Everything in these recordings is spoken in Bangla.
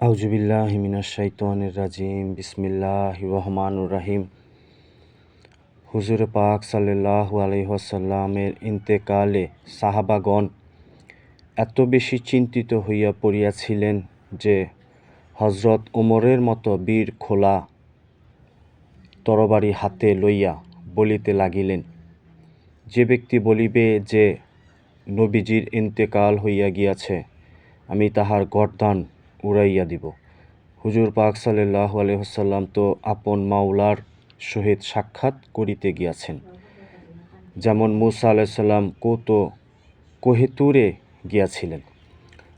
আউজুবিল্লাহ হিমিনাশ শাইতানির রাজিম বিসমিল্লাহ রহমানুর রাহিম। হুজুর পাক সাল্লাল্লাহু আলাইহি ওয়াসাল্লামের ইন্তেকালে সাহাবাগণ এত বেশি চিন্তিত হইয়া পড়িয়াছিলেন যে হজরত ওমরের মতো বীর খোলা তরবারি হাতে লইয়া বলিতে লাগিলেন। যে ব্যক্তি বলিবে যে, নবীজির ইন্তেকাল হইয়া গিয়াছে, আমি তাহার গর্দান উড়াইয়া দিব। হুজুর পাক সাল্লাহ আলহ্লাম তো আপন মাওলার সহিত সাক্ষাৎ করিতে গিয়াছেন। যেমন মুসা আলাইসাল্লাম কৌত কোহেতুরে গিয়াছিলেন।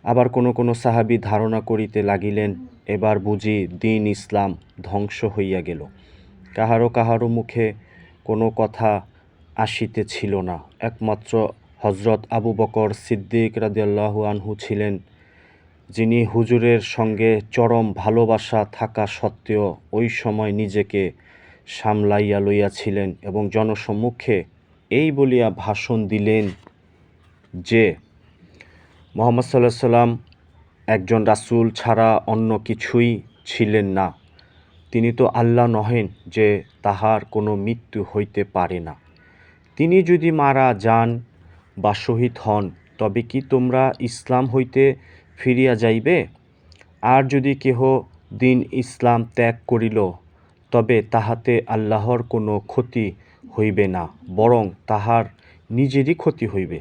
আবার কোনো কোনো সাহাবি ধারণা করিতে লাগিলেন, এবার বুঝি দিন ইসলাম ধ্বংস হইয়া গেল। কাহারো কাহারো মুখে কোনো কথা আসিতেছিল না। একমাত্র হজরত আবু বকর সিদ্দিক রাদিয়াল্লাহু আনহু ছিলেন যিনি হুজুরের সঙ্গে চরম ভালোবাসা থাকা সত্ত্বেও ওই সময় নিজেকে সামলাইয়া লইয়াছিলেন এবং জনসম্মুখে এই বলিয়া ভাষণ দিলেন যে, মোহাম্মদ সাল্লাহ সাল্লাম একজন রাসূল ছাড়া অন্য কিছুই ছিলেন না। তিনি তো আল্লাহ নহেন যে তাহার কোনো মৃত্যু হইতে পারে না। তিনি যদি মারা যান বা শহীদ হন, তবে কি তোমরা ইসলাম হইতে ফিরিয়া যাইবে? আর যদি কেহ দিন ইসলাম ত্যাগ করিল, তবে তাহাতে আল্লাহর কোনো ক্ষতি হইবে না, বরং তাহার নিজেরই ক্ষতি হইবে।